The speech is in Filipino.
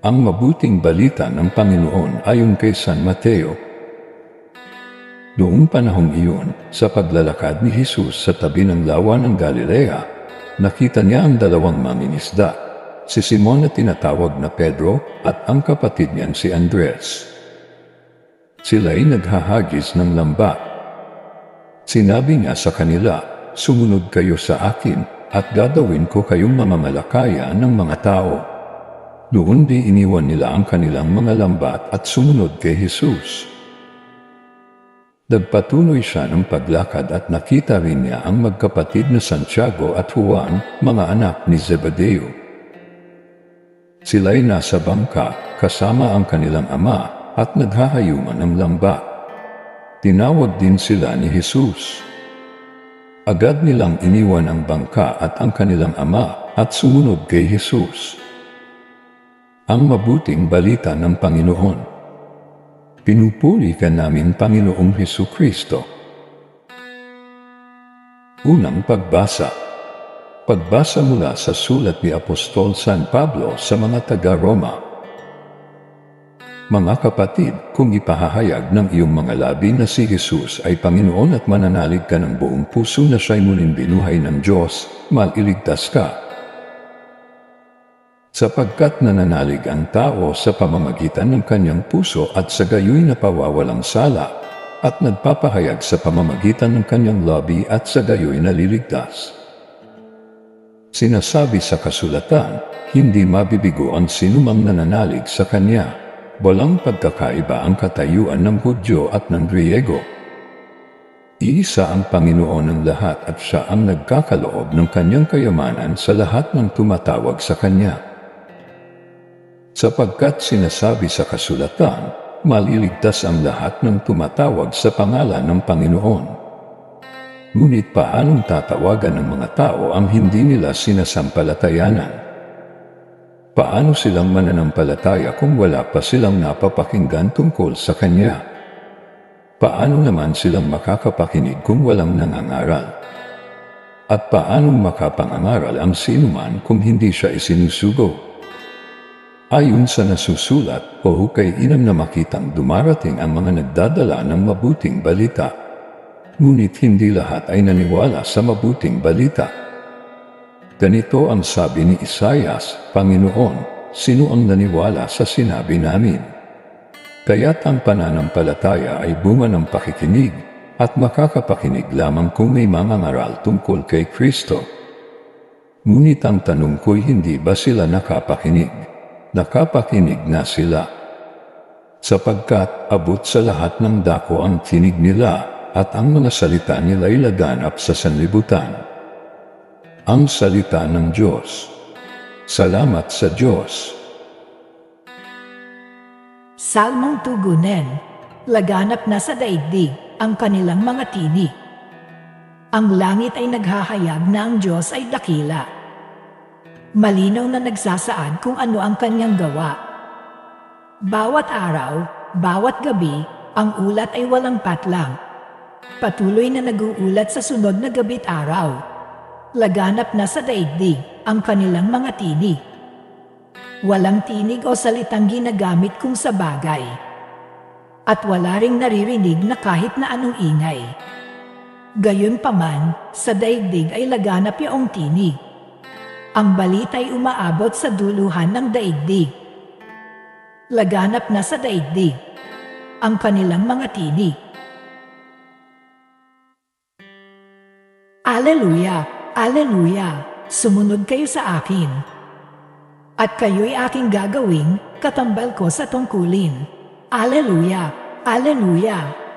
Ang mabuting balita ng Panginoon ayon kay San Mateo. Noong panahong iyon, sa paglalakad ni Jesus sa tabi ng lawa ng Galilea, nakita niya ang dalawang mangingisda, si Simon na tinatawag na Pedro at ang kapatid niyan si Andres. Sila'y naghahagis ng lambat. Sinabi niya sa kanila, Sumunod kayo sa akin at gagawin ko kayong mamamalakaya ng mga tao. Doon di iniwan nila ang kanilang mga lambat at sumunod kay Jesus. Nagpatuloy siya ng paglakad at nakita rin niya ang magkapatid na Santiago at Juan, mga anak ni Zebedeo. Sila'y nasa bangka kasama ang kanilang ama at naghahayuman ng lambat. Tinawag din sila ni Jesus. Agad nilang iniwan ang bangka at ang kanilang ama at sumunod kay Jesus. Ang mabuting balita ng Panginoon. Pinupuli ka namin Panginoong Heso Kristo. Unang pagbasa. Pagbasa mula sa sulat ni Apostol San Pablo sa mga taga-Roma. Mga kapatid, kung ipahahayag ng iyong mga labi na si Jesus ay Panginoon at mananalig ka ng buong puso na siya'y muling binuhay ng Diyos, maliligtas ka. Sapagkat nananalig ang tao sa pamamagitan ng kanyang puso at sa gayoy na pawawalang sala, at nagpapahayag sa pamamagitan ng kanyang labi at sa gayoy naliligtas. Sinasabi sa kasulatan, hindi mabibigo ang sinumang nananalig sa kanya. Walang pagkakaiba ang katayuan ng Hudyo at ng Griego. Iisa ang Panginoon ng lahat at siya ang nagkakaloob ng kanyang kayamanan sa lahat ng tumatawag sa kanya. Sapagkat sinasabi sa kasulatan, maliligtas ang lahat ng tumatawag sa pangalan ng Panginoon. Ngunit paanong tatawagan ng mga tao ang hindi nila sinasampalatayanan? Paano silang mananampalataya kung wala pa silang napapakinggan tungkol sa Kanya? Paano naman silang makakapakinig kung walang nangangaral? At paano makapangangaral ang sinuman kung hindi siya isinusugo? Ayon sa nasusulat, o kay inam na makitang dumarating ang mga nagdadala ng mabuting balita. Ngunit hindi lahat ay naniwala sa mabuting balita. Ganito ang sabi ni Isayas, Panginoon, sino ang naniwala sa sinabi namin? Kaya't ang pananampalataya ay bunga ng pakikinig at makakapakinig lamang kung may mga ngaral tungkol kay Kristo. Ngunit ang tanong ko'y hindi ba sila nakapakinig? Nakapakinig na sila. Sapagkat abot sa lahat ng dako ang tinig nila at ang mga salita nila'y laganap sa sanlibutan. Ang salita ng Diyos. Salamat sa Diyos. Salmong tugunen, laganap na sa daigdig ang kanilang mga tinig. Ang langit ay naghahayag na ang Diyos ay dakila. Malinaw na nagsasaad kung ano ang kanyang gawa. Bawat araw, bawat gabi, ang ulat ay walang patlang. Patuloy na nag-uulat sa sunod na gabi't araw laganap na sa daigdig ang kanilang mga tinig. Walang tinig o salitang ginagamit kung sa bagay. At wala ring naririnig na kahit na anong ingay. Gayon paman, sa daigdig ay laganap yaong tinig. Ang balita ay umaabot sa duluhan ng daigdig. Laganap na sa daigdig ang kanilang mga tinig. Alleluia! Aleluya! Sumunod kayo sa akin. At kayo'y aking gagawing katambal ko sa tungkulin. Aleluya! Aleluya!